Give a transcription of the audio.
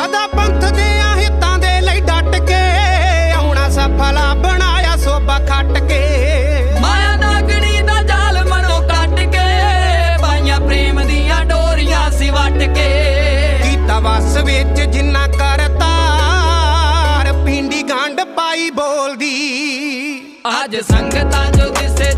ਸਦਾ ਪੰਥ ਦੇ ਹਿੱਤਾਂ ਦੇ ਲਈ ਡਟ ਕੇ ਆਉਣਾ ਸਫਲਾ ਬਣਾਇਆ ਸੋਭਾ ਖੱਟ ਕੇ। ਮਾਇਆ ਨਾਗਣੀ ਦਾ ਜਾਲ ਮਨੋਂ ਕੱਟ ਕੇ ਪਾਈਆਂ ਪ੍ਰੇਮ ਦੀਆਂ ਡੋਰੀਆਂ ਸੀ ਵੱਟ ਕੇ। ਕੀਤਾ ਵਸ ਵਿੱਚ ਜਿੰਨਾ ਕਰਤਾਰ ਪਿੰਡੀ ਗੰਢ ਪਾਈ ਬੋਲਦੀ। ਅੱਜ ਸੰਗਤਾਂ ਜੋ ਕਿਸੇ